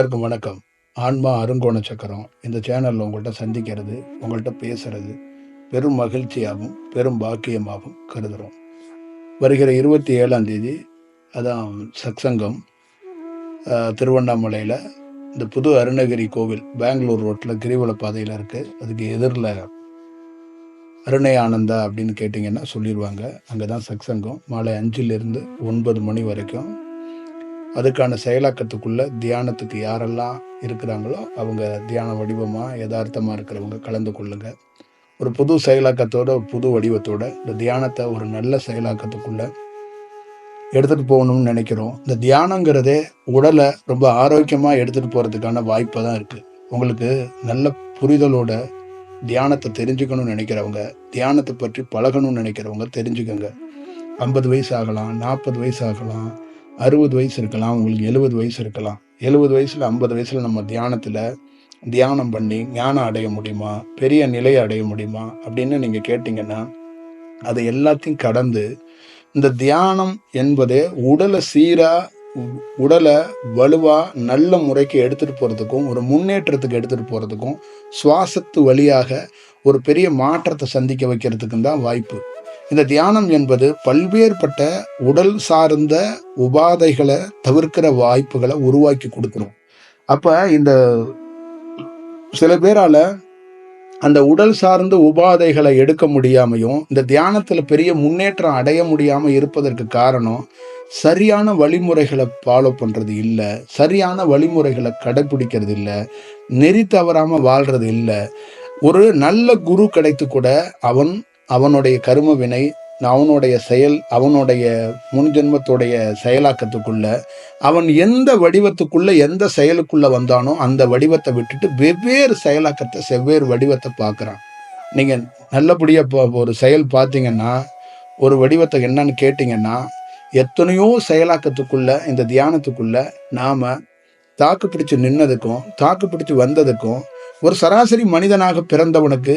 எல்லாருக்கும் வணக்கம். ஆன்மா அருங்கோண சக்கரம். இந்த சேனலில் உங்கள்கிட்ட சந்திக்கிறது உங்கள்கிட்ட பேசுறது பெரும் மகிழ்ச்சியாகவும் பெரும் பாக்கியமாகவும் கருதுகிறோம் வருகிற இருபத்தி ஏழாம் தேதி அதான் சத்சங்கம் திருவண்ணாமலையில் இந்த புது அருணகிரி கோவில் பெங்களூர் ரோட்டில் கிரிவல பாதையில் இருக்குது அதுக்கு எதிரில் அருணை ஆனந்தா அப்படின்னு கேட்டிங்கன்னா சொல்லிடுவாங்க அங்கே தான் சத்சங்கம். மாலை அஞ்சிலிருந்து ஒன்பது மணி வரைக்கும் அதுக்கான செயலாக்கத்துக்குள்ள தியானத்துக்கு யாரெல்லாம் இருக்கிறாங்களோ அவங்க தியான வடிவமாக யதார்த்தமாக இருக்கிறவங்க கலந்து கொள்ளுங்க. ஒரு புது செயலாக்கத்தோட ஒரு புது வடிவத்தோட இந்த தியானத்தை ஒரு நல்ல செயலாக்கத்துக்குள்ள எடுத்துகிட்டு போகணும்னு நினைக்கிறோம். இந்த தியானங்கிறதே உடலை ரொம்ப ஆரோக்கியமாக எடுத்துகிட்டு போகிறதுக்கான வாய்ப்பு தான் இருக்குது உங்களுக்கு நல்ல புரிதலோட தியானத்தை தெரிஞ்சுக்கணும்னு நினைக்கிறவங்க தியானத்தை பற்றி பழகணும்னு நினைக்கிறவங்க தெரிஞ்சுக்கோங்க. ஐம்பது வயசு ஆகலாம் நாற்பது வயசு ஆகலாம் அறுபது வயசு இருக்கலாம் உங்களுக்கு எழுபது வயசு இருக்கலாம். எழுபது வயசில் ஐம்பது வயசில் நம்ம தியானத்தில் தியானம் பண்ணி ஞானம் அடைய முடியுமா? பெரிய நிலையை அடைய முடியுமா? அப்படின்னு நீங்கள் கேட்டிங்கன்னா அதை எல்லாத்தையும் கடந்து இந்த தியானம் என்பதே உடலை சீராக உடலை வலுவாக நல்ல முறைக்கு எடுத்துகிட்டு போகிறதுக்கும் ஒரு முன்னேற்றத்துக்கு எடுத்துகிட்டு போகிறதுக்கும் சுவாசத்து வழியாக ஒரு பெரிய மாற்றத்தை சந்திக்க வைக்கிறதுக்கும் தான் வாய்ப்பு. இந்த தியானம் என்பது பல்வேறுபட்ட உடல் சார்ந்த உபாதைகளை தவிர்க்கிற வாய்ப்புகளை உருவாக்கி கொடுக்குறோம் அப்போ இந்த சில பேரால அந்த உடல் சார்ந்த உபாதைகளை எடுக்க முடியாமையும் இந்த தியானத்தில் பெரிய முன்னேற்றம் அடைய முடியாமல் இருப்பதற்கு காரணம் சரியான வழிமுறைகளை ஃபாலோ பண்ணுறது இல்லை சரியான வழிமுறைகளை கடைபிடிக்கிறது இல்லை நெறி தவறாமல் வாழ்றது இல்லை. ஒரு நல்ல குரு கிடைத்து கூட அவன் அவனுடைய கரும வினை அவனுடைய செயல் அவனுடைய முன்ஜென்மத்துடைய செயலாக்கத்துக்குள்ள அவன் எந்த வடிவத்துக்குள்ள எந்த செயலுக்குள்ள வந்தானோ அந்த வடிவத்தை விட்டுட்டு வெவ்வேறு செயலாக்கத்தை செவ்வேறு வடிவத்தை பார்க்குறான். நீங்கள் நல்லபடியாக இப்போ ஒரு செயல் பார்த்தீங்கன்னா ஒரு வடிவத்தை என்னன்னு கேட்டிங்கன்னா எத்தனையோ செயலாக்கத்துக்குள்ள இந்த தியானத்துக்குள்ள நாம் தாக்கு பிடிச்சு நின்னதுக்கும் தாக்கு பிடிச்சு வந்ததுக்கும் ஒரு சராசரி மனிதனாக பிறந்தவனுக்கு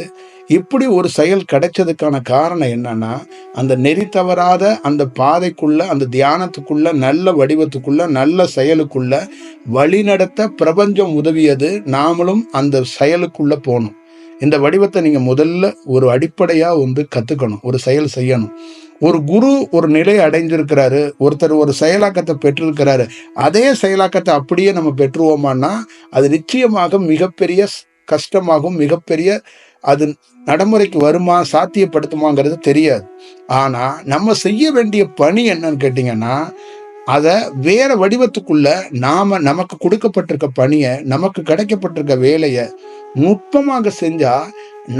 இப்படி ஒரு செயல் கிடைச்சதுக்கான காரணம் என்னன்னா அந்த நெறி தவறாத அந்த பாதைக்குள்ள அந்த தியானத்துக்குள்ள நல்ல வடிவத்துக்குள்ள நல்ல செயலுக்குள்ள வழிநடத்த பிரபஞ்சம் உதவியது நாமளும் அந்த செயலுக்குள்ள போகணும். இந்த வடிவத்தை நீங்க முதல்ல ஒரு அடிப்படையா வந்து கத்துக்கணும் ஒரு செயல் செய்யணும். ஒரு குரு ஒரு நிலை அடைஞ்சிருக்கிறாரு ஒருத்தர் ஒரு செயலாக்கத்தை பெற்றிருக்கிறாரு அதே செயலாக்கத்தை அப்படியே நம்ம பெற்றுவோமானா அது நிச்சயமாக மிகப்பெரிய கஷ்டமாகும் மிகப்பெரிய அது நடைமுறைக்கு வருமா சாத்தியப்படுத்துமாங்கிறது தெரியாது. ஆனால் நம்ம செய்ய வேண்டிய பணி என்னன்னு கேட்டிங்கன்னா அதை வேற வடிவத்துக்குள்ள நாம நமக்கு கொடுக்கப்பட்டிருக்க பணியை நமக்கு கிடைக்கப்பட்டிருக்க வேலையை நுட்பமாக செஞ்சா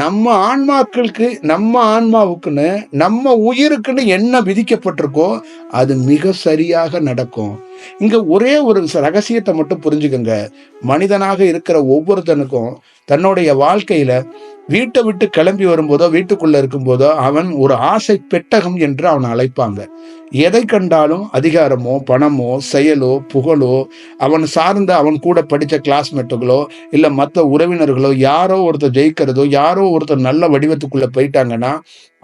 நம்ம ஆன்மாக்களுக்கு நம்ம ஆன்மாவுக்குன்னு நம்ம உயிருக்குன்னு என்ன விதிக்கப்பட்டிருக்கோ அது மிக சரியாக நடக்கும். இங்க ஒரே ஒரு ரகசியத்தை மட்டும் புரிஞ்சுக்கங்க. மனிதனாக இருக்கிற ஒவ்வொருத்தனுக்கும் தன்னுடைய வாழ்க்கையில வீட்டை விட்டு கிளம்பி வரும்போதோ வீட்டுக்குள்ள இருக்கும்போதோ அவன் ஒரு ஆசை பெட்டகம் என்று அவன் அழைப்பாங்க. எதை கண்டாலும் அதிகாரமோ பணமோ செயலோ புகழோ அவன் சார்ந்த அவன் கூட படித்த கிளாஸ்மேட்டுகளோ இல்லை மற்ற உறவினர்களோ யாரோ ஒருத்தர் ஜெயிக்கிறதோ யாரோ ஒருத்தர் நல்ல வடிவத்துக்குள்ள போயிட்டாங்கன்னா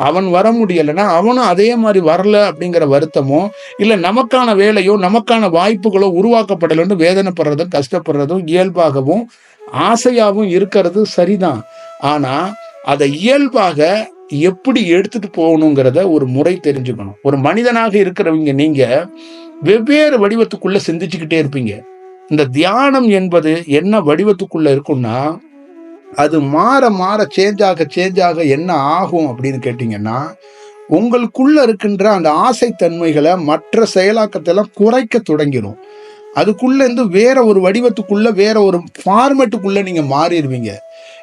அவன் வர முடியலைன்னா அவனும் அதே மாதிரி வரல அப்படிங்கிற வருத்தமோ இல்லை நமக்கான வேலையோ நமக்கான வாய்ப்புகளோ உருவாக்கப்படலைன்னு வேதனைப்படுறதும் கஷ்டப்படுறதும் இயல்பாகவும் ஆசையாகவும் இருக்கிறது சரிதான். ஆனால் அதை இயல்பாக எப்படி எடுத்துட்டு போகணுங்கிறத ஒரு முறை தெரிஞ்சுக்கணும். ஒரு மனிதனாக இருக்கிறவங்க நீங்க வெவ்வேறு வடிவத்துக்குள்ள சிந்திச்சுக்கிட்டே இருப்பீங்க. இந்த தியானம் என்பது என்ன வடிவத்துக்குள்ள இருக்கும்னா அது மாற மாற சேஞ்ச் ஆக சேஞ்ச் ஆக என்ன ஆகும் அப்படின்னு கேட்டிங்கன்னா உங்களுக்குள்ள இருக்கின்ற அந்த ஆசைத்தன்மைகளை மற்ற செயலாக்கத்தெல்லாம் குறைக்க தொடங்கிடும் அதுக்குள்ளேருந்து வேற ஒரு வடிவத்துக்குள்ளே வேற ஒரு ஃபார்மேட்டுக்குள்ளே நீங்கள் மாறிடுவீங்க.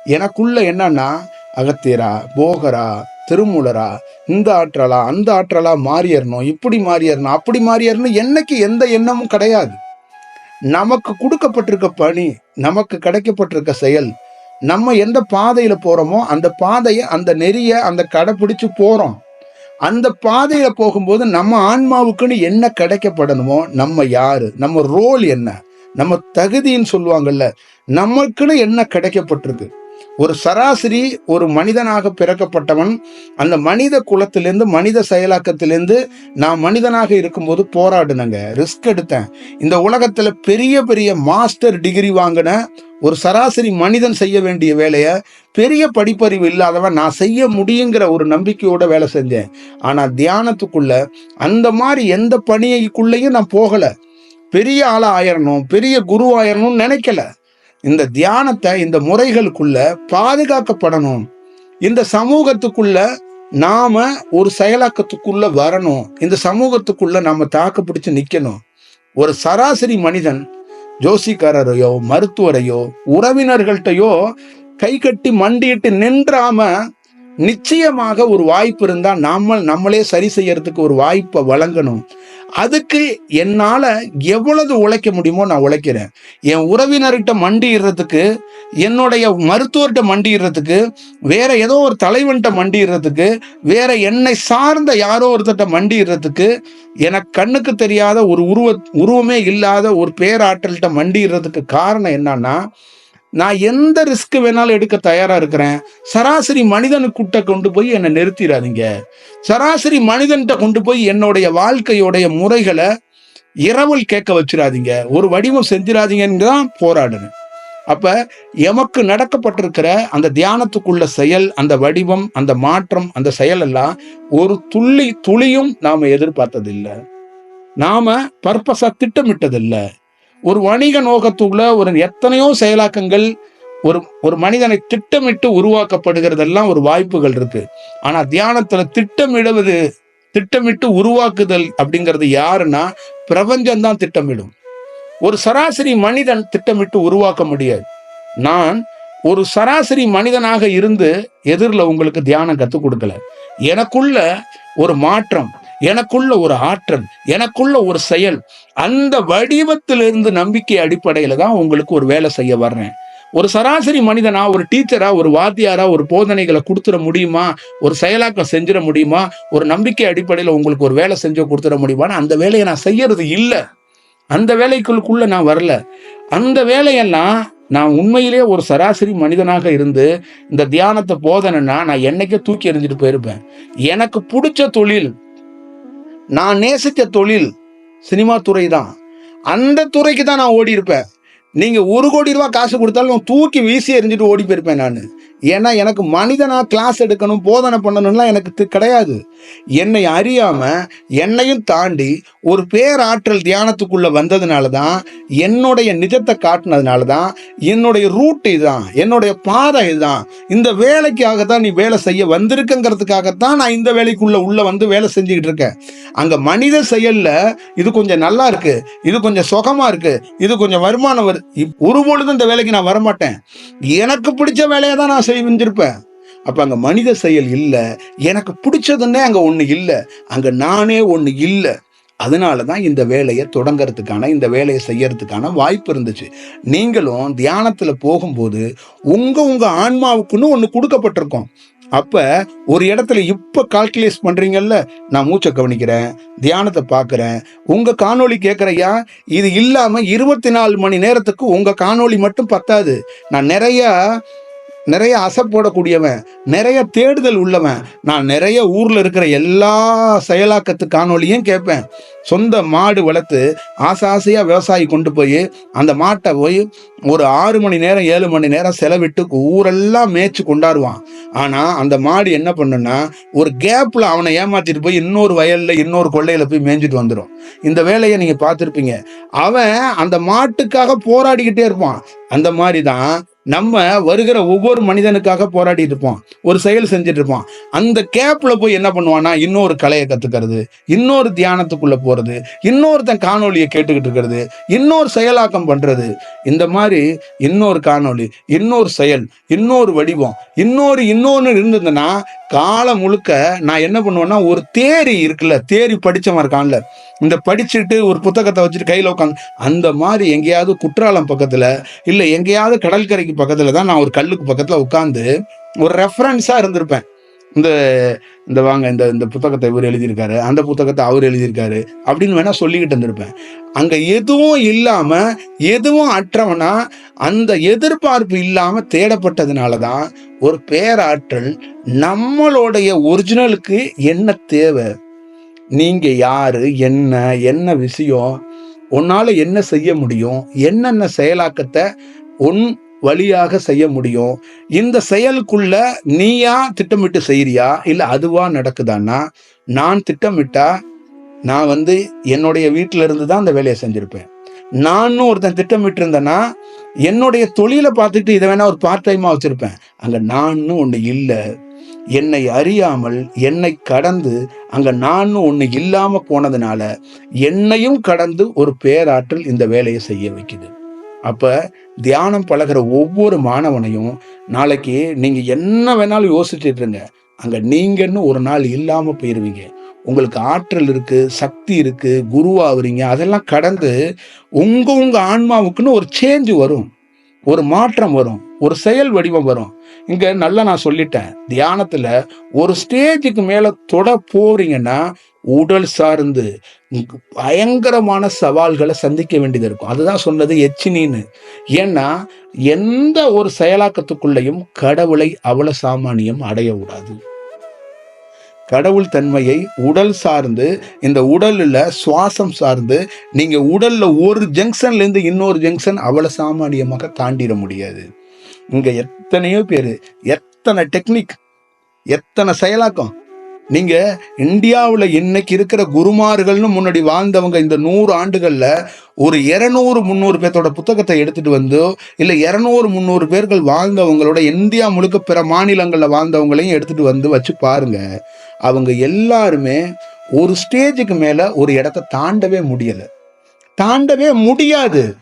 எனக்குள்ள என்னன்னா அகத்தியரா போகரா திருமூலரா இந்த ஆற்றலா அந்த ஆற்றலா மாறிடணும் இப்படி மாறிடணும் அப்படி மாறிடணும் என்னைக்கு எந்த எண்ணமும் கிடையாது. நமக்கு கொடுக்கப்பட்டிருக்க பணி நமக்கு கிடைக்கப்பட்டிருக்க செயல் நம்ம எந்த பாதையில போறோமோ அந்த பாதையை அந்த நெறிய அந்த கடைப்பிடிச்சு போறோம். அந்த பாதையில போகும்போது நம்ம ஆன்மாவுக்குன்னு என்ன கிடைக்கப்படணுமோ நம்ம யாரு? நம்ம ரோல் என்ன? நம்ம தகுதின்னு சொல்லுவாங்கல்ல நமக்குன்னு என்ன கிடைக்கப்பட்டிருக்கு? ஒரு சராசரி ஒரு மனிதனாக பிறக்கப்பட்டவன் அந்த மனித குலத்திலேருந்து மனித செயலாக்கத்திலேருந்து நான் மனிதனாக இருக்கும்போது போராடினங்க ரிஸ்க் எடுத்தேன். இந்த உலகத்தில் பெரிய பெரிய மாஸ்டர் டிகிரி வாங்கின ஒரு சராசரி மனிதன் செய்ய வேண்டிய வேலையை பெரிய படிப்பறிவு இல்லாதவன் நான் செய்ய முடியுங்கிற ஒரு நம்பிக்கையோட வேலை செஞ்சேன். ஆனால் தியானத்துக்குள்ள அந்த மாதிரி எந்த பணியைக்குள்ளேயும் நான் போகலை. பெரிய ஆளாக ஆயிரணும் பெரிய குரு ஆயிரணும்னு நினைக்கல. இந்த தியானத்தை இந்த முறைகளுக்குள்ள பாதுகாக்கப்படணும். இந்த சமூகத்துக்குள்ள நாம ஒரு செயலாக்கத்துக்குள்ள வரணும். இந்த சமூகத்துக்குள்ள நாம தாக்கு பிடிச்சு நிக்கணும். ஒரு சராசரி மனிதன் ஜோசிக்காரரையோ மருத்துவரையோ உறவினர்கள்ட்டையோ கை கட்டி மண்டியிட்டு நின்றாம நிச்சயமாக ஒரு வாய்ப்பு இருந்தா நம்ம நம்மளே சரி செய்யறதுக்கு ஒரு வாய்ப்பை வழங்கணும். அதுக்கு என்னால எவ்வளவு உழைக்க முடியுமோ நான் உழைக்கிறேன். என் உறவினர்கிட்ட மண்டிடுறதுக்கு என்னுடைய மருத்துவர்கிட்ட மண்டிடுறதுக்கு வேற ஏதோ ஒரு தலைவன்கிட்ட மண்டிடுறதுக்கு வேற என்னை சார்ந்த யாரோ ஒருத்தட்ட மண்டிடுறதுக்கு எனக்கு கண்ணுக்கு தெரியாத ஒரு உருவ உருவமே இல்லாத ஒரு பேராற்றல்கிட்ட மண்டிடுறதுக்கு காரணம் என்னன்னா நான் எந்த ரிஸ்க் வேணாலும் எடுக்க தயாராக இருக்கிறேன். சராசரி மனிதனுக்கிட்ட கொண்டு போய் என்னை நிறுத்திடாதீங்க. சராசரி மனிதன்கிட்ட கொண்டு போய் என்னுடைய வாழ்க்கையோடைய முறைகளை இரவல் கேட்க வச்சிடாதீங்க. ஒரு வடிவம் செஞ்சிடாதீங்கன்னு தான் போராடுறேன். அப்போ எமக்கு நடக்கப்பட்டிருக்கிற அந்த தியானத்துக்குள்ள செயல் அந்த வடிவம் அந்த மாற்றம் அந்த செயலெல்லாம் ஒரு துள்ளி துளியும் நாம் எதிர்பார்த்ததில்லை. நாம் பர்பஸாக திட்டமிட்டதில்லை. ஒரு வணிக நோக்கத்துள்ள ஒரு எத்தனையோ செயலாக்கங்கள் ஒரு ஒரு மனிதனை திட்டமிட்டு உருவாக்கப்படுகிறதெல்லாம் ஒரு வாய்ப்புகள் இருக்கு. ஆனா தியானத்துல திட்டமிடுவது திட்டமிட்டு உருவாக்குதல் அப்படிங்கிறது யாருன்னா பிரபஞ்சம் தான் திட்டமிடும். ஒரு சராசரி மனிதன் திட்டமிட்டு உருவாக்க முடியாது. நான் ஒரு சராசரி மனிதனாக இருந்து எதிரில் உங்களுக்கு தியானம் கற்றுக் கொடுக்கல. எனக்குள்ள ஒரு மாற்றம் எனக்குள்ள ஒரு ஆற்றல் எனக்குள்ள ஒரு செயல் அந்த வடிவத்திலிருந்து நம்பிக்கை அடிப்படையில தான் உங்களுக்கு ஒரு வேலை செய்ய வர்றேன். ஒரு சராசரி மனிதனா ஒரு டீச்சரா ஒரு வாத்தியாரா ஒரு போதனைகளை கொடுத்துட முடியுமா? ஒரு செயலாக்கம் செஞ்சிட முடியுமா? ஒரு நம்பிக்கை அடிப்படையில் உங்களுக்கு ஒரு வேலை செஞ்சு கொடுத்துட முடியுமான்னு அந்த வேலையை நான் செய்யறது இல்லை. அந்த வேலைக்குள்ளுக்குள்ள நான் வரல. அந்த வேலையெல்லாம் நான் உண்மையிலே ஒரு சராசரி மனிதனாக இருந்து இந்த தியானத்தை போதனைன்னா நான் என்னைக்கே தூக்கி எறிஞ்சிட்டு போயிருப்பேன். எனக்கு பிடிச்ச தொழில் நான் நேசித்த தொழில் சினிமா துறை தான் அந்த துறைக்கு தான் நான் ஓடி இருப்பேன். நீங்கள் ஒரு கோடி ரூபா காசு கொடுத்தாலும் நான் தூக்கி வீசி எறிஞ்சிட்டு ஓடி போயிருப்பேன் நான். ஏன்னா எனக்கு மனிதனாக கிளாஸ் எடுக்கணும் போதனை பண்ணணும்லாம் எனக்கு கிடையாது. என்னை அறியாம என்னையும் தாண்டி ஒரு பேராற்றல் தியானத்துக்குள்ள வந்ததுனால தான் என்னுடைய நிஜத்தை காட்டினதுனால தான் என்னுடைய ரூட் இதுதான் என்னுடைய பாதை இதுதான். இந்த வேலைக்காக தான் நீ வேலை செய்ய வந்திருக்குங்கிறதுக்காகத்தான் நான் இந்த வேலைக்குள்ள உள்ள வந்து வேலை செஞ்சுக்கிட்டு இருக்கேன். அங்க மனித செயல்ல இது கொஞ்சம் நல்லா இருக்கு இது கொஞ்சம் சுகமா இருக்கு இது கொஞ்சம் வருமானம் வருது ஒரு பொழுதும் இந்த வேலைக்கு நான் வரமாட்டேன். எனக்கு பிடிச்ச வேலையை தான் நான் செஞ்சிருப்பேன் அப்போ அங்கே மனித செயல் இல்லை. எனக்கு பிடிச்சதுன்னே அங்கே ஒன்று இல்லை. அங்கே நானே ஒன்று இல்லை. அதனால தான் இந்த வேலையை தொடங்கிறதுக்கான இந்த வேலையை செய்யறதுக்கான வாய்ப்பு இருந்துச்சு. நீங்களும் தியானத்தில் போகும்போது உங்கள் உங்கள் ஆன்மாவுக்குன்னு ஒன்று கொடுக்கப்பட்டிருக்கும். அப்போ ஒரு இடத்துல இப்போ கால்குலேட் பண்ணுறீங்கல்ல நான் மூச்சை கவனிக்கிறேன் தியானத்தை பார்க்குறேன் உங்கள் காணொளி கேட்குறையா இது இல்லாமல் இருபத்தி நாலு மணி நேரத்துக்கு உங்கள் காணொளி மட்டும் பத்தாது. நான் நிறையா நிறைய அசை போடக்கூடியவன் நிறைய தேடுதல் உள்ளவன். நான் நிறைய ஊரில் இருக்கிற எல்லா செயலாக்கத்து காணொளியும் கேட்பேன். சொந்த மாடு வளர்த்து ஆசை ஆசையாக விவசாயி கொண்டு போய் அந்த மாட்டை போய் ஒரு ஆறு மணி நேரம் ஏழு மணி நேரம் செலவிட்டு ஊரெல்லாம் மேய்ச்சி கொண்டாடுவான். ஆனால் அந்த மாடு என்ன பண்ணுன்னா ஒரு கேப்பில் அவனை ஏமாற்றிட்டு போய் இன்னொரு வயலில் இன்னொரு கொள்ளையில் போய் மேய்ஞ்சிட்டு வந்துடும் இந்த வேலையை நீங்கள் பார்த்துருப்பீங்க. அவன் அந்த மாட்டுக்காக போராடிக்கிட்டே இருப்பான். அந்த மாதிரி தான் நம்ம வருகிற ஒவ்வொரு மனிதனுக்காக போராடிட்டு இருப்போம். ஒரு செயல் செஞ்சுட்டு இருப்போம். அந்த கேப்ல போய் என்ன பண்ணுவான்னா இன்னொரு கலையை கத்துக்கிறது இன்னொரு தியானத்துக்குள்ள போறது இன்னொருத்தன் காணொலியை கேட்டுக்கிட்டு இருக்கிறது இன்னொரு செயலாக்கம் பண்றது. இந்த மாதிரி இன்னொரு காணொளி இன்னொரு செயல் இன்னொரு வடிவம் இன்னொரு இன்னொன்று இருந்ததுன்னா காலம் முழுக்க நான் என்ன பண்ணுவேன்னா ஒரு தேரி இருக்குல்ல தேரி படிச்சவன் இருக்கான்ல இந்த படிச்சுட்டு ஒரு புத்தகத்தை வச்சுட்டு கையில் உட்காந்து அந்த மாதிரி எங்கேயாவது குற்றாலம் பக்கத்தில் இல்லை எங்கேயாவது கடற்கரைக்கு பக்கத்தில் தான் நான் ஒரு கல்லுக்கு பக்கத்தில் உட்காந்து ஒரு ரெஃபரன்ஸாக இருந்திருப்பேன். இந்த இந்த வாங்க இந்த இந்த புத்தகத்தை இவர் எழுதியிருக்காரு அந்த புத்தகத்தை அவர் எழுதியிருக்காரு அப்படின்னு வேணால் சொல்லிக்கிட்டு இருந்திருப்பேன். அங்கே எதுவும் இல்லாமல் எதுவும் அற்றவனா அந்த எதிர்பார்ப்பு இல்லாமல் தேடப்பட்டதுனால தான் ஒரு பேராற்றல் நம்மளுடைய ஒரிஜினலுக்கு என்ன தேவை? நீங்கள் யார் என்ன என்ன விஷயம் உன்னால் என்ன செய்ய முடியும் என்னென்ன செயலாக்கத்தை உன் வழியாக செய்ய முடியும் இந்த செயலுக்குள்ள நீயா திட்டமிட்டு செய்கிறியா இல்லை அதுவாக நடக்குதான்னா நான் திட்டமிட்டா நான் வந்து என்னுடைய வீட்டில இருந்து தான் அந்த வேலையை செஞ்சுருப்பேன். நானும் ஒருத்தன் திட்டமிட்டு இருந்தேன்னா என்னுடைய தொழிலை பார்த்துட்டு இதை வேணா ஒரு பார்ட் டைமாக வச்சுருப்பேன். அங்கே நானும் ஒன்று இல்லை. என்னை அறியாமல் என்னை கடந்து அங்க நானும் ஒன்று இல்லாம போனதுனால என்னையும் கடந்து ஒரு பேராற்றல் இந்த வேலையை செய்ய வைக்குது. அப்ப தியானம் பழகுற ஒவ்வொரு மாணவனையும் நாளைக்கு நீங்க என்ன வேணாலும் யோசிச்சுட்டு இருங்க. அங்க நீங்கன்னு ஒரு நாள் இல்லாம போயிருவீங்க. உங்களுக்கு ஆற்றல் இருக்கு சக்தி இருக்கு குருவாகிறீங்க அதெல்லாம் கடந்து உங்க உங்க ஆன்மாவுக்குன்னு ஒரு சேஞ்சு வரும். ஒரு மாற்றம் வரும் ஒரு செயல் வடிவம் வரும். இங்க நல்லா நான் சொல்லிட்டேன் தியானத்துல ஒரு ஸ்டேஜுக்கு மேல தொட போறீங்கன்னா உடல் சார்ந்து பயங்கரமான சவால்களை சந்திக்க வேண்டியது இருக்கும். அதுதான் சொன்னது எச்சினின்னு. ஏன்னா எந்த ஒரு செயலாக்கத்துக்குள்ளேயும் கடவுளை அவ்வளோ சாமானியம் அடைய கடவுள் தன்மையை உடல் சார்ந்து இந்த உடலில் சுவாசம் சார்ந்து நீங்கள் உடலில் ஒரு ஜங்ஷன்லேருந்து இன்னொரு ஜங்ஷன் அவ்வளோ சாமானியமாக தாண்டிட முடியாது. இங்கே எத்தனையோ பேர் எத்தனை டெக்னிக் எத்தனை செயலாக்கம். நீங்கள் இந்தியாவில் இன்னைக்கு இருக்கிற குருமார்கள்னு முன்னாடி வாழ்ந்தவங்க இந்த நூறு ஆண்டுகளில் ஒரு இரநூறு முந்நூறு பேர்த்தோட புத்தகத்தை எடுத்துகிட்டு வந்து இல்லை இரநூறு முந்நூறு பேர்கள் வாழ்ந்தவங்களோட இந்தியா முழுக்க பிற மாநிலங்களில் வாழ்ந்தவங்களையும் எடுத்துகிட்டு வந்து வச்சு பாருங்கள் அவங்க எல்லாருமே ஒரு ஸ்டேஜுக்கு மேலே ஒரு இடத்த தாண்டவே முடியலை. தாண்டவே முடியாது.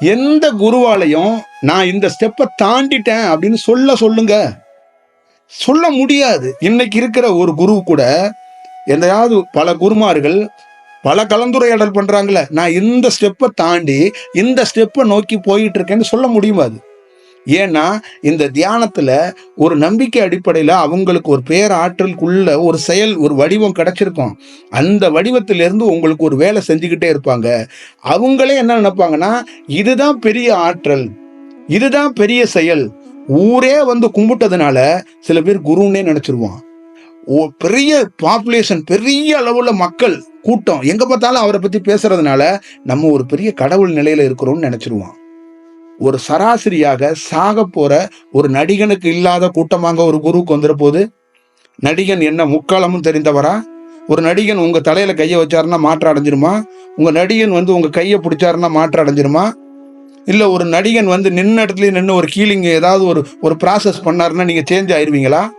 எந்த குருவாலையும் நான் இந்த ஸ்டெப்பை தாண்டிட்டேன் அப்படின்னு சொல்ல சொல்லுங்க. சொல்ல முடியாது. இன்னைக்கு இருக்கிற ஒரு குரு கூட எதையாவது பல குருமார்கள் பல கலந்துரையாடல் பண்ணுறாங்களே நான் இந்த ஸ்டெப்பை தாண்டி இந்த ஸ்டெப்பை நோக்கி போயிட்டு இருக்கேன்னு சொல்ல முடியுமா அது? ஏன்னா இந்த தியானத்தில் ஒரு நம்பிக்கை அடிப்படையில் அவங்களுக்கு ஒரு பேராற்றலுக்குள்ள ஒரு செயல் ஒரு வடிவம் கிடச்சிருக்கும். அந்த வடிவத்திலேருந்து உங்களுக்கு ஒரு வேலை செஞ்சுக்கிட்டே இருப்பாங்க. அவங்களே என்ன நினைப்பாங்கன்னா இதுதான் பெரிய ஆற்றல். இதுதான் பெரிய செயல். ஊரே வந்து கும்பிட்டதுனால சில பேர் குருன்னே நினச்சிருவான். ஓ பெரிய பாப்புலேஷன் பெரிய அளவுல மக்கள் கூட்டம். எங்கே பார்த்தாலும் அவரை பற்றி பேசுறதுனால நம்ம ஒரு பெரிய கடவுள் நிலையில் இருக்கிறோம்னு நினச்சிருவான். ஒரு சராசரியாக சாக போற ஒரு நடிகனுக்கு இல்லாத கூட்டமாக ஒரு குருவுக்கு வந்துட போது நடிகன் என்ன முக்காலமும் தெரிந்தவரா? ஒரு நடிகன் உங்க தலையில கையை வச்சாருன்னா மாற்றம் அடைஞ்சிருமா? உங்க நடிகன் வந்து உங்க கையை பிடிச்சாருன்னா மாற்றம் அடைஞ்சிருமா? இல்ல ஒரு நடிகன் வந்து நின்ன இடத்துல நின்று ஒரு கீழிங்க ஏதாவது ஒரு ஒரு ப்ராசஸ் பண்ணாருன்னா நீங்க சேஞ்ச் ஆயிடுவீங்களா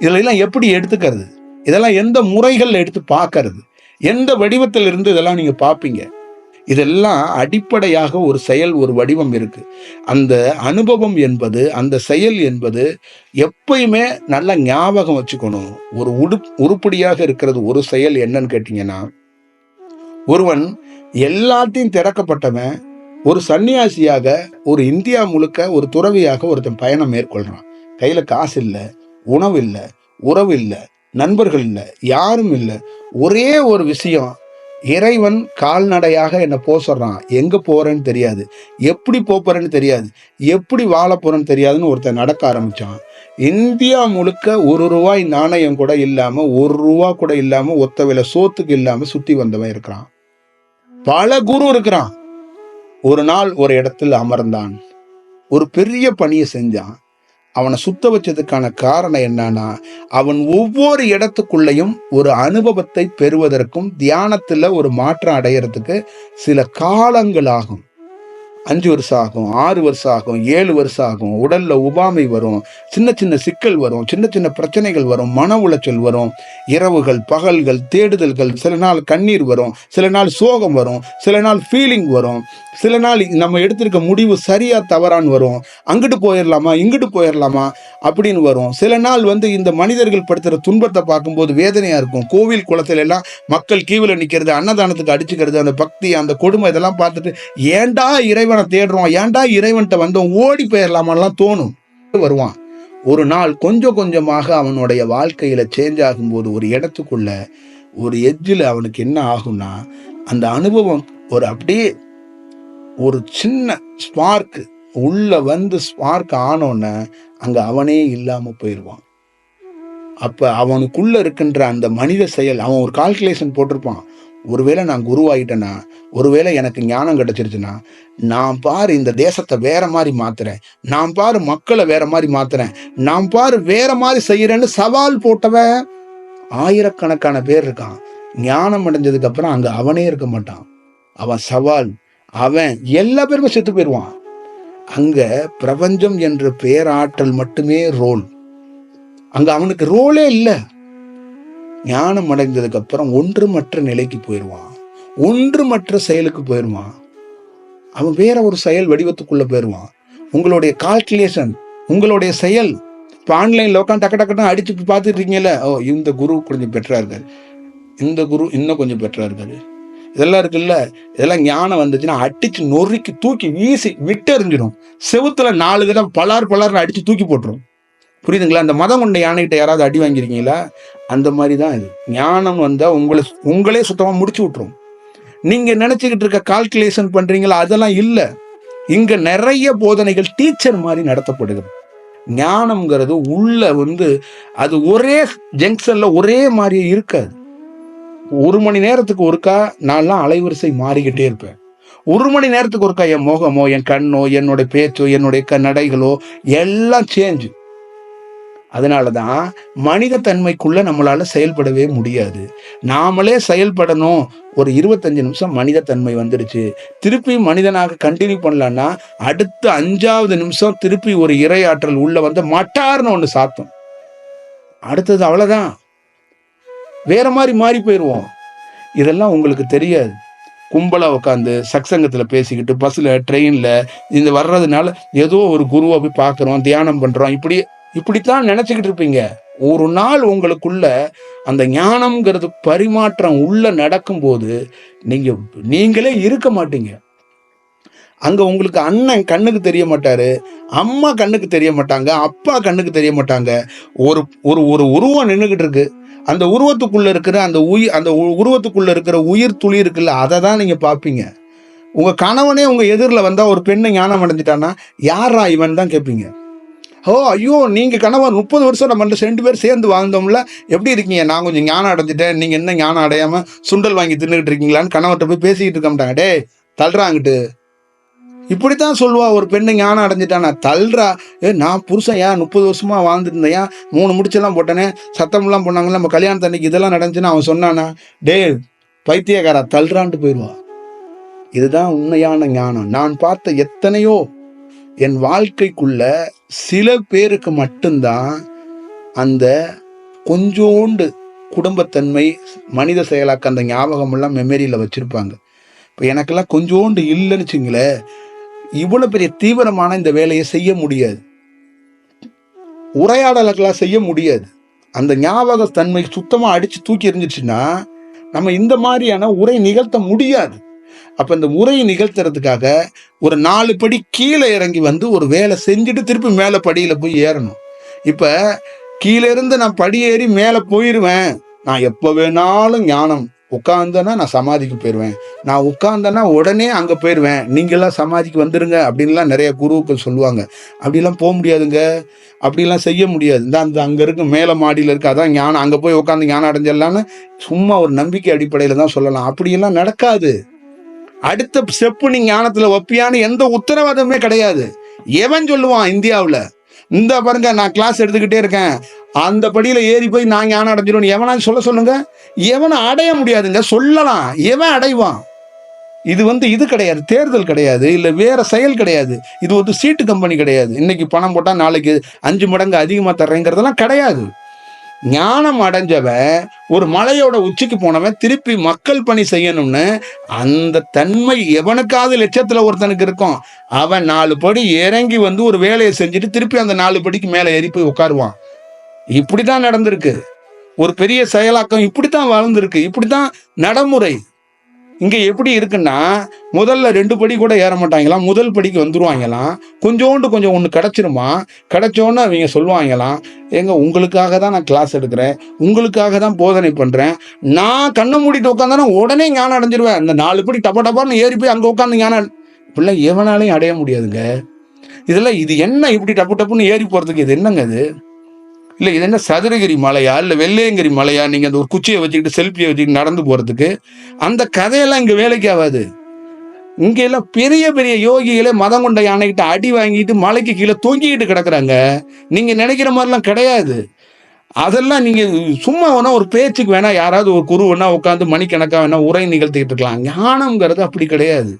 இதெல்லாம் எப்படி எடுத்துக்கிறது? இதெல்லாம் எந்த முறைகளில் எடுத்து பார்க்கறது? எந்த வடிவத்தில் இருந்து இதெல்லாம் நீங்க பார்ப்பீங்க? இதெல்லாம் அடிப்படையாக ஒரு செயல் ஒரு வடிவம் இருக்கு. அந்த அனுபவம் என்பது அந்த செயல் என்பது எப்பயுமே நல்ல ஞாபகம் வச்சுக்கணும். ஒரு உடு உருப்படியாக இருக்கிறது ஒரு செயல் என்னன்னு கேட்டீங்கன்னா ஒருவன் எல்லாத்தையும் திறக்கப்பட்டவன் ஒரு சன்னியாசியாக ஒரு இந்தியா முழுக்க ஒரு துறவியாக ஒருத்தன் பயணம் மேற்கொள்கிறான் கையில் காசு இல்லை உணவு இல்லை உறவு இல்லை நண்பர்கள் இல்லை யாரும் இல்லை. ஒரே ஒரு விஷயம் இறைவன் கால்நடையாக என்னை போக சொல்கிறான் எங்கே போகிறேன்னு தெரியாது. எப்படி போகிறேன்னு தெரியாது. எப்படி வாழ போகிறேன்னு தெரியாதுன்னு ஒருத்தன் நடக்க ஆரம்பிச்சான். இந்தியா முழுக்க ஒரு ரூபாய் நாணயம் கூட இல்லாமல் ஒரு ரூபா கூட இல்லாமல் ஒத்த விலை சோத்துக்கு இல்லாமல் சுற்றி வந்தவன் இருக்கிறான். பல குரு இருக்கிறான். ஒரு நாள் ஒரு இடத்தில் அமர்ந்தான். ஒரு பெரிய பணியை செஞ்சான். அவனை சுத்த வச்சதுக்கான காரணம் என்னன்னா அவன் ஒவ்வொரு இடத்துக்குள்ளேயும் ஒரு அனுபவத்தை பெறுவதற்கும் தியானத்தில் ஒரு மாற்றம் அடையிறதுக்கு சில காலங்கள் ஆகும் அஞ்சு வருஷம் ஆகும் ஆறு வருஷம் ஆகும் ஏழு வருஷம் ஆகும். உடலில் உபாமை வரும் சின்ன சின்ன சிக்கல் வரும் சின்ன சின்ன பிரச்சனைகள் வரும் மன உளைச்சல் வரும் இரவுகள் பகல்கள் தேடுதல்கள் சில நாள் கண்ணீர் வரும் சில நாள் சோகம் வரும் சில நாள் ஃபீலிங் வரும் சில நாள் நம்ம எடுத்திருக்க முடிவு சரியாக தவறான்னு வரும். அங்கிட்டு போயிடலாமா இங்கிட்டு போயிடலாமா அப்படின்னு வரும். சில நாள் வந்து இந்த மனிதர்கள் படுத்துகிற துன்பத்தை பார்க்கும்போது வேதனையாக இருக்கும். கோவில் குளத்துல எல்லாம் மக்கள் கீவில் நிற்கிறது அன்னதானத்துக்கு அடிச்சுக்கிறது அந்த பக்தி அந்த கொடுமை இதெல்லாம் பார்த்துட்டு ஏன்டா இறைவனை தேடுறோம். ஏன்டா இறைவன்கிட்ட வந்தோம் ஓடி போயிடலாமான்லாம் தோணும். வருவான். ஒரு நாள் கொஞ்சம் கொஞ்சமாக அவனுடைய வாழ்க்கையில சேஞ்ச் ஆகும்போது ஒரு இடத்துக்குள்ள ஒரு எஜ்ஜில் அவனுக்கு என்ன ஆகும்னா அந்த அனுபவம் ஒரு அப்படியே ஒரு சின்ன ஸ்பார்க் உள்ள வந்து ஸ்பார்க் ஆனோன்னே அங்க அவனே இல்லாம போயிடுவான் அப்ப அவனுக்குள்ள இருக்கின்ற அந்த மனித செயல் அவன் ஒரு கால்குலேஷன் போட்டிருப்பான். ஒருவேளை நான் குருவாயிட்டேன்னா ஒருவேளை எனக்கு ஞானம் கிடைச்சிருச்சுன்னா நான் பாரு இந்த தேசத்தை வேற மாதிரி மாத்துறேன். நான் பாரு மக்களை வேற மாதிரி மாத்துறேன். நான் பாரு வேற மாதிரி செய்யறேன்னு சவால் போட்டவன் ஆயிரக்கணக்கான பேர் இருக்கான். ஞானம் அடைஞ்சதுக்கு அப்புறம் அங்க அவனே இருக்க மாட்டான். அவன் சவால் அவன் எல்லா பேருமே செத்து போயிடுவான். அங்க பிரபஞ்சம் என்ற பேராற்றல் மட்டுமே ரோல். அங்க அவனுக்கு ரோலே இல்லை. ஞானம் அடைந்ததுக்கு அப்புறம் ஒன்றுமற்ற நிலைக்கு போயிடுவான் ஒன்றுமற்ற செயலுக்கு போயிடுவான் அவன் வேற ஒரு செயல் வடிவத்துக்குள்ள போயிடுவான் உங்களுடைய கால்குலேஷன் உங்களுடைய செயல். இப்போ ஆன்லைனில் உட்காந்து டக்கு டக்குன்னு அடிச்சு பார்த்துட்டு இருக்கீங்கல்ல? ஓ இந்த குரு கொஞ்சம் பெட்டரா இருக்காரு இந்த குரு இன்னும் கொஞ்சம் பெட்டரா இருக்காரு இதெல்லாம் இருக்குல்ல? இதெல்லாம் ஞானம் வந்துச்சுன்னா அடிச்சு நொறுக்கி தூக்கி வீசி விட்டு எறிஞ்சிடும் செவுத்துல நாலு தடவை பலார் பலார்னு அடிச்சு தூக்கி போட்டுரும். புரியுதுங்களா? அந்த மதம் கொண்ட யானைகிட்ட யாராவது அடி வாங்கியிருக்கீங்களா? அந்த மாதிரி தான் இது. ஞானம் வந்தால் உங்களை உங்களே சுத்தமாக முடிச்சு விட்டுரும். நீங்கள் நினச்சிக்கிட்டு இருக்க கால்குலேஷன் பண்ணுறீங்களா அதெல்லாம் இல்லை. இங்கே நிறைய போதனைகள் டீச்சர் மாதிரி நடத்தப்படுகிறது ஞானம்ங்கிறது உள்ள வந்து அது ஒரே ஜங்ஷனில் ஒரே மாதிரியே இருக்காது. ஒரு மணி நேரத்துக்கு ஒருக்கா நான்லாம் அலைவரிசை மாறிக்கிட்டே இருப்பேன். ஒரு மணி நேரத்துக்கு ஒருக்கா என் முகமோ என் கண்ணோ என்னுடைய பேச்சோ என்னுடைய க நடைகளோ எல்லாம் சேஞ்சு அதனால தான் மனித தன்மைக்குள்ள நம்மளால் செயல்படவே முடியாது. நாமளே செயல்படணும். ஒரு இருபத்தஞ்சு நிமிஷம் மனித தன்மை வந்துடுச்சு திருப்பி மனிதனாக கண்டினியூ பண்ணலான்னா அடுத்த அஞ்சாவது நிமிஷம் திருப்பி ஒரு இரையாற்றல் உள்ளே வந்து மட்டார்னு ஒன்று சாத்தும். அடுத்தது அவ்வளோதான் வேற மாதிரி மாறி போயிடுவோம் இதெல்லாம் உங்களுக்கு தெரியாது. கும்பலாக உட்காந்து சக்சங்கத்தில் பேசிக்கிட்டு பஸ்ஸில் ட்ரெயினில் இந்த வர்றதுனால ஏதோ ஒரு குருவை போய் பார்க்குறோம் தியானம் பண்ணுறோம் இப்படி இப்படித்தான் நினைச்சுக்கிட்டு இருப்பீங்க. ஒரு நாள் உங்களுக்குள்ள அந்த ஞானம்ங்கிறது பரிமாற்றம் உள்ள நடக்கும்போது நீங்க நீங்களே இருக்க மாட்டீங்க. அங்க உங்களுக்கு அண்ணன் கண்ணுக்கு தெரிய மாட்டாரு அம்மா கண்ணுக்கு தெரிய மாட்டாங்க அப்பா கண்ணுக்கு தெரிய மாட்டாங்க. ஒரு ஒரு ஒரு உருவம் நின்றுக்கிட்டு இருக்கு. அந்த உருவத்துக்குள்ள இருக்கிற அந்த உயிர் அந்த உ- உருவத்துக்குள்ள இருக்கிற உயிர் துளி இருக்குல்ல அதை தான் நீங்க பார்ப்பீங்க. உங்க கணவனே உங்க எதிரில் வந்தா ஒரு பெண்ணை ஞானம் அடைஞ்சிட்டான்னா யாரா இவன் தான் கேட்பீங்க ஓ ஐயோ நீங்கள் கணவன் முப்பது வருஷம் நம்ம ரெண்டு பேர் சேர்ந்து வாழ்ந்தோம்ல. எப்படி இருக்கீங்க? நான் கொஞ்சம் ஞானம் அடைஞ்சிட்டேன். நீங்கள் என்ன ஞானம் அடையாமல் சுண்டல் வாங்கி தின்னுகிட்டு இருக்கீங்களான்னு கணவர்கிட்ட போய் பேசிக்கிட்டு இருக்க மாட்டாங்க. டே தள்ளுறாங்கிட்டு இப்படித்தான் சொல்லுவா ஒரு பெண்ணு ஞானம் அடைஞ்சிட்டானா தள்ளுறா. ஏ நான் புருஷன் ஏன் முப்பது வருஷமா வாழ்ந்துருந்தேன் ஏன் மூணு முடிச்செல்லாம் போட்டேனே? சத்தம்லாம் போனாங்கல்ல நம்ம கல்யாணத்தன்னைக்கு இதெல்லாம் நடந்துச்சுன்னு அவன் சொன்னானா? டே பைத்தியக்காரா தள்ளுறான்ட்டு போயிடுவான் இதுதான் உண்மையான ஞானம். நான் பார்த்த எத்தனையோ என் வாழ்க்கைக்குள்ள சில பேருக்கு மட்டும்தான் அந்த கொஞ்சோண்டு குடும்பத்தன்மை மனித செயலாக்க அந்த ஞாபகமெல்லாம் மெமரியில் வச்சுருப்பாங்க. இப்போ எனக்கெல்லாம் கொஞ்சோண்டு இல்லைன்னு வச்சுங்களேன் இவ்வளோ பெரிய தீவிரமான இந்த வேலையை செய்ய முடியாது. உரையாடலுக்கெல்லாம் செய்ய முடியாது. அந்த ஞாபக தன்மை சுத்தமாக அடித்து தூக்கி எறிஞ்சிச்சுன்னா நம்ம இந்த மாதிரியான உரை நிகழ்த்த முடியாது. அப்போ இந்த உரையை நிகழ்த்துறதுக்காக ஒரு நாலு படி கீழே இறங்கி வந்து ஒரு வேலை செஞ்சுட்டு திருப்பி மேலே படியில் போய் ஏறணும். இப்போ கீழே இருந்து நான் படி ஏறி மேலே போயிடுவேன் நான் எப்போ வேணாலும் ஞானம். உட்காந்தேன்னா நான் சமாதிக்கு போயிடுவேன் நான் உட்காந்தேன்னா உடனே அங்கே போயிடுவேன் நீங்களாம் சமாதிக்கு வந்துடுங்க அப்படின்லாம் நிறைய குருக்கள் சொல்லுவாங்க. அப்படிலாம் போக முடியாதுங்க. அப்படிலாம் செய்ய முடியாது. இந்த அந்த அங்கே இருக்க மேலே மாடியில் இருக்க அதான் ஞானம். அங்கே போய் உட்காந்து ஞானம் அடைஞ்சிடலான்னு சும்மா ஒரு நம்பிக்கை அடிப்படையில் தான் சொல்லலாம். அப்படியெல்லாம் நடக்காது. அடுத்த ஸ்டெப்பு நீ ஞானத்துல வைப்பியான்னு எந்த உத்தரவாதமே கிடையாது. எவன் சொல்லுவான் இந்தியாவில்? இந்த பாருங்க நான் கிளாஸ் எடுத்துக்கிட்டே இருக்கேன். அந்த படியில் ஏறி போய் நான் ஞானம் அடைஞ்சிடும் எவனா சொல்ல சொல்லுங்க? எவனை அடைய முடியாதுங்க. சொல்லலாம். எவன் அடைவான்? இது வந்து இது கிடையாது. தேர்தல் கிடையாது. இல்லை வேற செயல் கிடையாது. இது வந்து சீட்டு கம்பெனி கிடையாது. இன்னைக்கு பணம் போட்டால் நாளைக்கு அஞ்சு மடங்கு அதிகமாக தர்றேங்கிறதெல்லாம் கிடையாது. ஞானம் அடைஞ்சவன் ஒரு மலையோட உச்சிக்கு போனவன் திருப்பி மக்கள் பணி செய்யணும்னு அந்த தன்மை எவனுக்காவது லட்சத்தில் ஒருத்தனுக்கு இருக்கும். அவன் நாலு படி இறங்கி வந்து ஒரு வேலையை செஞ்சுட்டு திருப்பி அந்த நாலு படிக்கு மேலே ஏறி போய் உட்காருவான் இப்படிதான் நடந்திருக்கு. ஒரு பெரிய செயலாக்கம் இப்படி தான் வளர்ந்துருக்கு. இப்படித்தான் நடைமுறை. இங்கே எப்படி இருக்குன்னா முதல்ல ரெண்டு படி கூட ஏற மாட்டாங்களாம் முதல் படிக்கு வந்துருவாங்களாம் கொஞ்சோண்டு கொஞ்சம் ஒன்று கிடச்சிருமா? கிடச்சோன்னு அவங்க சொல்லுவாங்களாம் ஏங்க உங்களுக்காக தான் நான் கிளாஸ் எடுக்கிறேன். உங்களுக்காக தான் போதனை பண்ணுறேன் நான் கண்ணை மூடிட்டு உட்காந்தானா உடனே ஞானம் அடைஞ்சிருவேன். இந்த நாலு படி டப்பா டப்பான்னு ஏறி போய் அங்கே உட்காந்து ஞானம் இப்படிலாம் எவனாலையும் அடைய முடியாதுங்க. இதெல்லாம் இது என்ன இப்படி டப்பு டப்புன்னு ஏறி போகிறதுக்கு இது என்னங்க இது? இல்லை இது என்ன சதுரகிரி மலையா? இல்லை வெள்ளையங்கிரி மலையா? நீங்கள் அந்த ஒரு குச்சியை வச்சுக்கிட்டு செல்ஃபியை வச்சுக்கிட்டு நடந்து போகிறதுக்கு அந்த கதையெல்லாம் இங்கே வேலைக்கு ஆகாது. இங்கெல்லாம் பெரிய பெரிய யோகிகளே மதம் கொண்ட யானைகிட்ட அடி வாங்கிட்டு மலைக்கு கீழே தொங்கிக்கிட்டு கிடக்குறாங்க. நீங்கள் நினைக்கிற மாதிரிலாம் கிடையாது. அதெல்லாம் நீங்கள் சும்மா வேணா ஒரு பேச்சுக்கு வேணால் யாராவது ஒரு குரு வேணா உட்காந்து மணிக்கணக்காக வேணா உரை நிகழ்த்திக்கிட்டு இருக்கலாம். ஞானம்ங்கிறது அப்படி கிடையாது.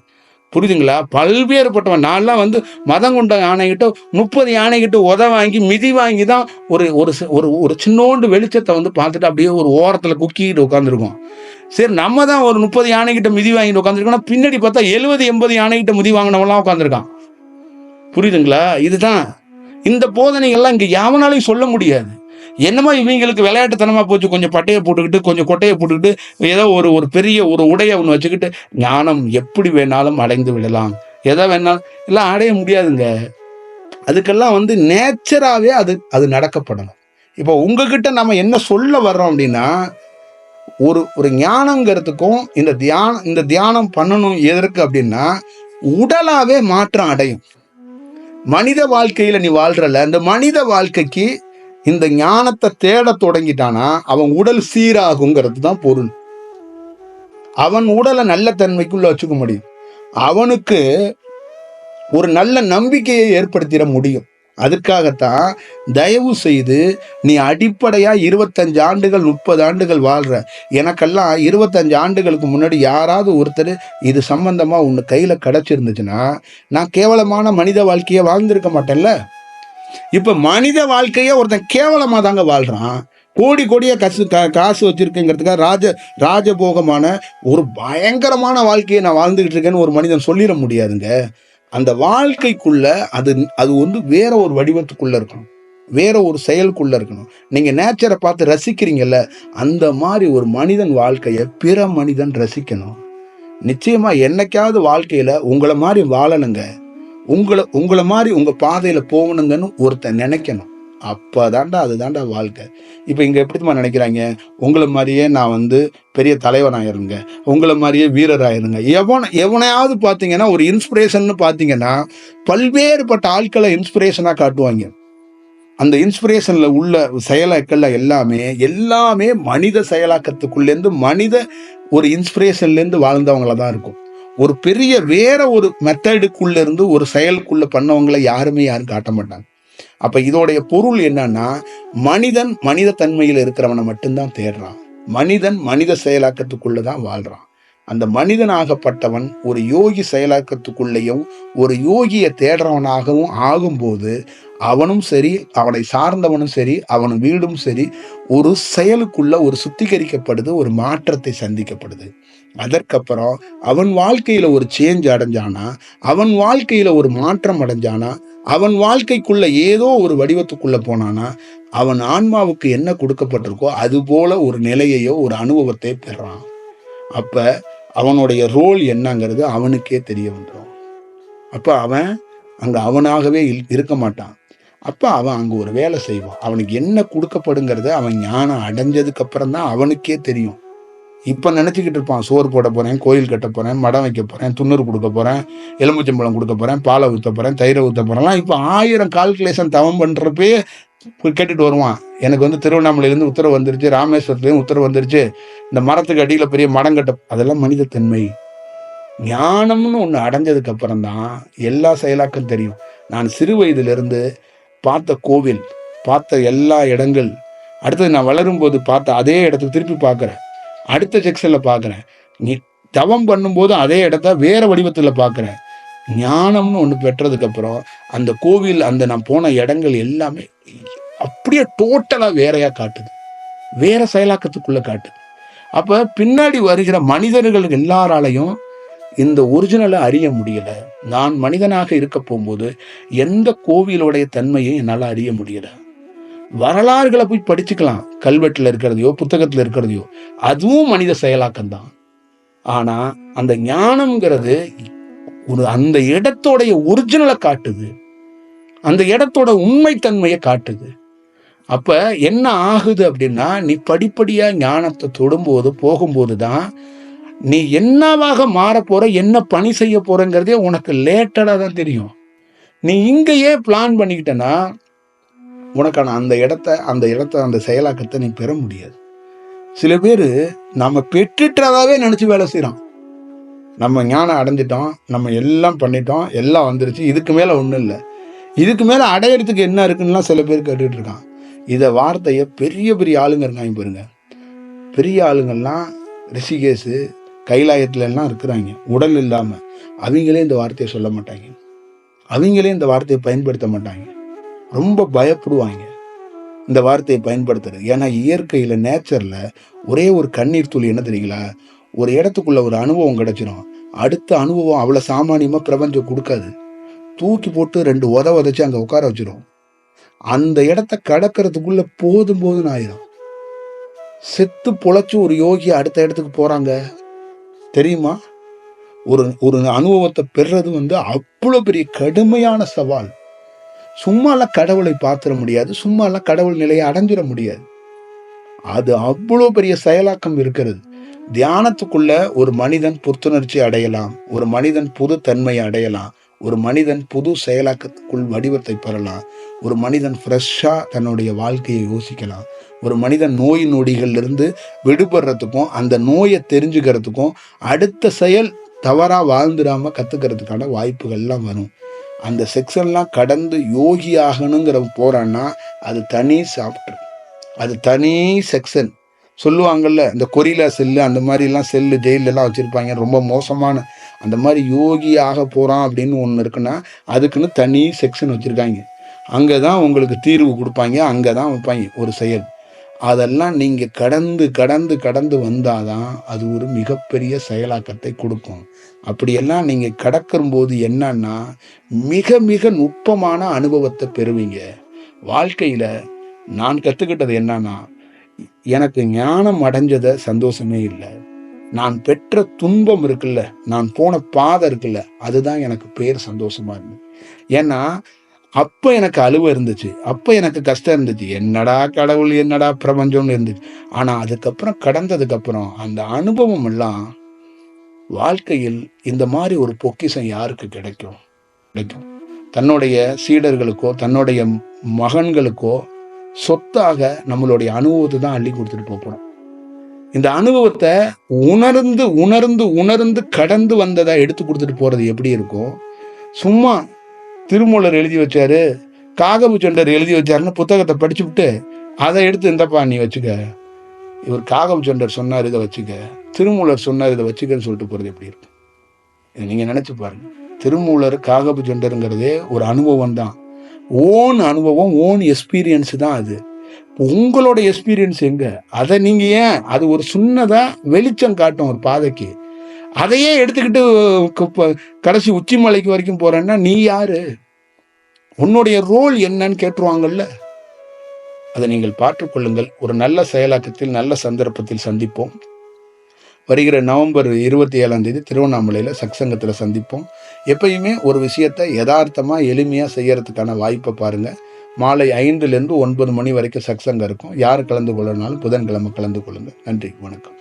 புரியுதுங்களா பல்வேறுபட்டவன். நான்லாம் வந்து மதம் கொண்ட யானைகிட்ட முப்பது யானைகிட்ட உத வாங்கி மிதி வாங்கி தான் ஒரு ஒரு ஒரு ஒரு சின்னோண்டு வெளிச்சத்தை வந்து பார்த்துட்டு அப்படியே ஒரு ஓரத்தில் குக்கிக்கிட்டு உட்காந்துருக்கோம் சரி நம்ம தான் ஒரு முப்பது யானைகிட்ட மிதி வாங்கிட்டு உட்காந்துருக்கோம்னா பின்னாடி பார்த்தா எழுபது எண்பது யானைகிட்ட மிதி வாங்கினவங்களாம் உட்காந்துருக்கான் புரியுதுங்களா? இதுதான். இந்த போதனைகள்லாம் இங்கே யாவனாலையும் சொல்ல முடியாது. என்னமோ இவங்களுக்கு விளையாட்டுத்தனமாக போச்சு. கொஞ்சம் பட்டையை போட்டுக்கிட்டு கொஞ்சம் கொட்டையை போட்டுக்கிட்டு ஏதோ ஒரு ஒரு பெரிய ஒரு உடையை ஒன்று வச்சுக்கிட்டு ஞானம் எப்படி வேணாலும் அடைந்து விடலாம். எதை வேணாலும் எல்லாம் அடைய முடியாதுங்க. அதுக்கெல்லாம் வந்து நேச்சராகவே அது அது நடக்கப்படணும். இப்போ உங்ககிட்ட நம்ம என்ன சொல்ல வர்றோம் அப்படின்னா ஒரு ஒரு ஞானங்கிறதுக்கும் இந்த தியானம் இந்த தியானம் பண்ணணும் எதற்கு அப்படின்னா உடலாகவே மாற்றம் அடையும். மனித வாழ்க்கையில் நீ வாழ்கிறல அந்த மனித வாழ்க்கைக்கு இந்த ஞானத்தை தேட தொடங்கிட்டானா அவன் உடல் சீராகுங்கிறது தான் பொருள். அவன் உடலை நல்ல தன்மைக்குள்ள வச்சுக்க முடியும். அவனுக்கு ஒரு நல்ல நம்பிக்கையை ஏற்படுத்திட முடியும். அதுக்காகத்தான் தயவு செய்து நீ அடிப்படையா இருபத்தஞ்சு ஆண்டுகள் முப்பது ஆண்டுகள் வாழ்ற. எனக்கெல்லாம் இருபத்தஞ்சு ஆண்டுகளுக்கு முன்னாடி யாராவது ஒருத்தர் இது சம்பந்தமா ஒன்று கையில கிடைச்சிருந்துச்சுன்னா நான் கேவலமான மனித வாழ்க்கையை வாழ்ந்திருக்க மாட்டேன்ல. இப்போ மனித வாழ்க்கையே ஒருத்தன் கேவலமாக தாங்க வாழ்கிறான் கோடி கோடியாக கசு கா காசு வச்சுருக்குங்கிறதுக்காக ராஜ ராஜபோகமான ஒரு பயங்கரமான வாழ்க்கையை நான் வாழ்ந்துக்கிட்டு இருக்கேன்னு ஒரு மனிதன் சொல்லிட முடியாதுங்க. அந்த வாழ்க்கைக்குள்ள அது அது வந்து வேற ஒரு வடிவத்துக்குள்ளே இருக்கணும். வேற ஒரு செயலுக்குள்ளே இருக்கணும். நீங்கள் நேச்சரை பார்த்து ரசிக்கிறீங்கல்ல அந்த மாதிரி ஒரு மனிதன் வாழ்க்கையை பிற மனிதன் ரசிக்கணும். நிச்சயமாக என்னைக்காவது வாழ்க்கையில் உங்களை மாதிரி வாழணுங்க. உங்களை உங்களை மாதிரி உங்கள் பாதையில் போகணுங்கன்னு ஒருத்தன் நினைக்கணும். அப்பதான்டா அதுதான்டா வாழ்க்கை. இப்போ இங்கே எப்படிமா நினைக்கிறாங்க? உங்களை மாதிரியே நான் வந்து பெரிய தலைவனாயிருங்க உங்களை மாதிரியே வீரராயிருங்க எவன எவனையாவது பார்த்தீங்கன்னா ஒரு இன்ஸ்பிரேஷன்னு பார்த்தீங்கன்னா பல்வேறுபட்ட ஆட்களை இன்ஸ்பிரேஷனாக காட்டுவாங்க. அந்த இன்ஸ்பிரேஷனில் உள்ள செயலாக்கள்ல எல்லாமே எல்லாமே மனித செயலாக்கத்துக்குள்ளேருந்து மனித ஒரு இன்ஸ்பிரேஷன்லேருந்து வாழ்ந்தவங்கள தான் இருக்கும். ஒரு பெரிய வேற ஒரு மெத்தடுக்குள்ள இருந்து ஒரு செயலுக்குள்ள பண்ணவங்களை யாருமே யாரும் காட்ட மாட்டாங்க. அப்ப இதோடைய பொருள் என்னன்னா மனிதன் மனித தன்மையில் இருக்கிறவனை மட்டும்தான் தேடுறான். மனிதன் மனித செயலாக்கத்துக்குள்ள தான் வாழ்றான். அந்த மனிதனாகப்பட்டவன் ஒரு யோகி செயலாக்கத்துக்குள்ளேயும் ஒரு யோகியை தேடுறவனாகவும் ஆகும்போது அவனும் சரி அவனை சார்ந்தவனும் சரி அவன் வீடும் சரி ஒரு செயலுக்குள்ள ஒரு சுத்திகரிக்கப்படுது ஒரு மாற்றத்தை சந்திக்கப்படுது. அதற்கப்புறம் அவன் வாழ்க்கையில ஒரு சேஞ்ச் அடைஞ்சானா அவன் வாழ்க்கையில ஒரு மாற்றம் அடைஞ்சானா அவன் வாழ்க்கைக்குள்ள ஏதோ ஒரு வடிவத்துக்குள்ள போனானா அவன் ஆன்மாவுக்கு என்ன கொடுக்கப்பட்டிருக்கோ அது போல ஒரு நிலையையோ ஒரு அனுபவத்தை பெறான். அப்ப அவனுடைய ரோல் என்னங்கிறது அவனுக்கே தெரிய வந்துடும் அப்ப அவன் அங்க அவனாகவே இல்- இருக்க மாட்டான். அப்போ அவன் அங்கே ஒரு வேலை செய்வான். அவனுக்கு என்ன கொடுக்கப்படுங்கிறத அவன் ஞானம் அடைஞ்சதுக்கு அப்புறம் தான் அவனுக்கே தெரியும். இப்போ நினச்சிக்கிட்டு இருப்பான் சோறு போட போகிறேன் கோயில் கட்ட போகிறேன் மடம் வைக்க போகிறேன் துண்ணூறு கொடுக்க போகிறேன் எலுமிச்சம்பழம் கொடுக்க போகிறேன் பாலை ஊற்ற போகிறேன் தயிரை ஊற்ற போறேன்லாம் இப்போ ஆயிரம் கால்குலேஷன் தவம் பண்ணுறப்பே போய் கேட்டுட்டு வருவான். எனக்கு வந்து திருவண்ணாமலையிலேருந்து உத்தரவு வந்துருச்சு ராமேஸ்வரத்துலேருந்து உத்தரவு வந்துருச்சு. இந்த மரத்துக்கு அடியில் பெரிய மடம் கட்ட அதெல்லாம் மனிதத்தன்மை ஞானம்னு ஒன்று அடைஞ்சதுக்கு அப்புறம் தான் எல்லா செயலாக்கம் தெரியும். நான் சிறு வயதிலிருந்து பார்த்த கோவில் பார்த்த எல்லா இடங்கள். அடுத்தது நான் வளரும்போது பார்த்த அதே இடத்துக்கு திருப்பி பார்க்குறேன். அடுத்த செக்ஷனில் பார்க்குறேன். நீ தவம் பண்ணும்போது அதே இடத்த வேற வடிவத்தில் பார்க்குறேன். ஞானம்னு ஒன்று பெற்றதுக்கப்புறம் அந்த கோவில் அந்த நான் போன இடங்கள் எல்லாமே அப்படியே டோட்டலாக வேறையாக காட்டுது. வேற செயலாக்கத்துக்குள்ளே காட்டுது. அப்போ பின்னாடி வருகிற மனிதர்கள் எல்லாராலையும் இந்த ஒரிஜினலை அறிய முடியலை. நான் மனிதனாக இருக்க போகும்போது எந்த கோவிலுடைய தன்மையை என்னால் அறிய முடியல. வரலாறுகளை போய் படிச்சுக்கலாம். கல்வெட்டில் இருக்கிறதையோ புத்தகத்தில் இருக்கிறதையோ. அதுவும் மனித செயலாக்கம் தான். அந்த ஞானம்ங்கிறது ஒரு அந்த இடத்தோடைய ஒரிஜினலை காட்டுது. அந்த இடத்தோட உண்மைத்தன்மையை காட்டுது. அப்ப என்ன ஆகுது அப்படின்னா நீ படிப்படியா ஞானத்தை தொடும்போது போகும்போது தான் நீ என்னவாக மாற போற என்ன பணி செய்ய போறங்கிறதே உனக்கு லேட்டடாக தான் தெரியும். நீ இங்கேயே பிளான் பண்ணிக்கிட்டனா உனக்கான அந்த இடத்த அந்த இடத்த அந்த செயலாக்கத்தை நீ பெற முடியாது. சில பேர் நம்ம பெற்றுட்டதாவே நினச்சி வேலை செய்கிறோம் நம்ம ஞானம் அடைஞ்சிட்டோம் நம்ம எல்லாம் பண்ணிட்டோம் எல்லாம் வந்துருச்சு இதுக்கு மேலே ஒன்றும் இல்லை. இதுக்கு மேலே அடையிறதுக்கு என்ன இருக்குன்னுலாம் சில பேர் கேட்டுட்டு இருக்கான். இதை வார்த்தையை பெரிய பெரிய ஆளுங்க இருக்காங்க பாருங்க. பெரிய ஆளுங்கள்லாம் ரிஷிகேஷு கைலாயத்துல எல்லாம் இருக்கிறாங்க. உடல் இல்லாமல் அவங்களே இந்த வார்த்தையை சொல்ல மாட்டாங்க. அவங்களே இந்த வார்த்தையை பயன்படுத்த மாட்டாங்க. ரொம்ப பயப்படுவாங்க இந்த வார்த்தையை பயன்படுத்துறது. ஏன்னா இயற்கையில் நேச்சரில் ஒரே ஒரு கண்ணீர் துளி என்ன தெரியுங்களா? ஒரு இடத்துக்குள்ள ஒரு அனுபவம் கிடைச்சிடும் அடுத்த அனுபவம் அவ்வளோ சாமானியமாக பிரபஞ்சம் கொடுக்காது. தூக்கி போட்டு ரெண்டு உத உதச்சி அங்கே உட்கார வச்சிடும் அந்த இடத்த கடக்கிறதுக்குள்ள போதும் போதும் ஆயிரும். செத்து பொழைச்சி ஒரு யோகி அடுத்த இடத்துக்கு போகிறாங்க தெரியுமா? ஒரு ஒரு அனுபவத்தை பெறுறது வந்து அவ்வளோ பெரிய கடுமையான சவால். சும்மாலாம் கடவுளை பார்த்துட முடியாது சும்மாலாம் கடவுள் நிலையை அடைஞ்சிட முடியாது. அது அவ்வளோ பெரிய செயலாக்கம் இருக்கிறது. தியானத்துக்குள்ள ஒரு மனிதன் புத்துணர்ச்சி அடையலாம் ஒரு மனிதன் புது தன்மையை அடையலாம் ஒரு மனிதன் புது செயலாக்கத்துக்குள் வடிவத்தை பெறலாம் ஒரு மனிதன் ஃப்ரெஷ்ஷாக தன்னுடைய வாழ்க்கையை யோசிக்கலாம். ஒரு மனிதன் நோய் நொடிகள்லேருந்து விடுபடுறதுக்கும் அந்த நோயை தெரிஞ்சுக்கிறதுக்கும் அடுத்த செயல் தவறாக வாழ்ந்துடாமல் கற்றுக்கிறதுக்கான வாய்ப்புகள்லாம் வரும். அந்த செக்ஷன்லாம் கடந்து யோகி ஆகணுங்கிற போகிறான்னா அது தனி சாப்டர் அது தனி செக்ஷன். சொல்லுவாங்கல்ல இந்த கொரிலா செல்லு அந்த மாதிரிலாம் செல்லு ஜெயிலெலாம் வச்சுருப்பாங்க. ரொம்ப மோசமான அந்த மாதிரி யோகி ஆக போகிறான் அப்படின்னு ஒன்று இருக்குன்னா அதுக்குன்னு தனி செக்ஷன் வச்சுருக்காங்க. அங்கே தான் உங்களுக்கு தீர்வு கொடுப்பாங்க அங்கே தான் வைப்பாங்க ஒரு செயல். அதெல்லாம் நீங்கள் கடந்து கடந்து கடந்து வந்தாதான் அது ஒரு மிகப்பெரிய செயலாக்கத்தை கொடுக்கும். அப்படியெல்லாம் நீங்கள் கடக்கும்போது என்னன்னா மிக மிக நுட்பமான அனுபவத்தை பெறுவீங்க. வாழ்க்கையில் நான் கற்றுக்கிட்டது என்னன்னா எனக்கு ஞானம் அடைஞ்சதை சந்தோஷமே இல்லை. நான் பெற்ற துன்பம் இருக்குல்ல நான் போன பாதை இருக்குல்ல அதுதான் எனக்கு பேர் சந்தோஷமா இருந்தது. ஏன்னா அப்போ எனக்கு அழுவ இருந்துச்சு. அப்போ எனக்கு கஷ்டம் இருந்துச்சு. என்னடா கடவுள் என்னடா பிரபஞ்சம்னு இருந்துச்சு. ஆனால் அதுக்கப்புறம் கடந்ததுக்கப்புறம் அந்த அனுபவம் எல்லாம் வாழ்க்கையில் இந்த மாதிரி ஒரு பொக்கிசம் யாருக்கு கிடைக்கும்? கிடைக்கும். தன்னுடைய சீடர்களுக்கோ தன்னுடைய மகன்களுக்கோ சொத்தாக நம்மளுடைய அனுபவத்தை தான் அள்ளி கொடுத்துட்டு போகிறோம் இந்த அனுபவத்தை உணர்ந்து உணர்ந்து உணர்ந்து கடந்து வந்ததை எடுத்து கொடுத்துட்டு போகிறது எப்படி இருக்கும் சும்மா திருமூலர் எழுதி வச்சாரு. காகபு சொண்டர் எழுதி வச்சாருன்னு புத்தகத்தை படிச்சு விட்டு அதை எடுத்து இந்தப்பா நீ வச்சுக்க. இவர் காகபு சொண்டர் சொன்னார் இதை வச்சுக்க. திருமூலர் சொன்னார் இதை வச்சுக்கன்னு சொல்லிட்டு போகிறது எப்படி இருக்கும் நீங்கள் நினச்சி பாருங்க. திருமூலர் காகபு சொண்டருங்கிறதே ஒரு அனுபவம் தான். ஓன் அனுபவம் ஓன் எக்ஸ்பீரியன்ஸ் தான் அது. உங்களோட எக்ஸ்பீரியன்ஸ் எங்க? அதை நீங்க ஏன்? அது ஒரு சின்னதா வெளிச்சம் காட்டும் ஒரு பாதைக்கு. அதையே எடுத்துக்கிட்டு கடைசி உச்சி மலைக்கு வரைக்கும் போறேன்னா நீ யாரு? உன்னுடைய ரோல் என்னன்னு கேட்டுருவாங்கல்ல. அதை நீங்கள் பார்த்துக்கொள்ளுங்கள் ஒரு நல்ல செயலாக்கத்தில் நல்ல சந்தர்ப்பத்தில் சந்திப்போம். வருகிற நவம்பர் இருபத்தி ஏழாம் தேதி திருவண்ணாமலையில் சக்சங்கத்தில் சந்திப்போம். எப்பயுமே ஒரு விஷயத்தை யதார்த்தமாக எளிமையாக செய்யறதுக்கான வாய்ப்பை பாருங்கள் மாலை ஐந்துலேருந்து ஒன்பது மணி வரைக்கும் சக்சங்கம் இருக்கும். யார் கலந்து கொள்ளனாலும் புதன்கிழமை கலந்து கொள்ளுங்கள் நன்றி வணக்கம்.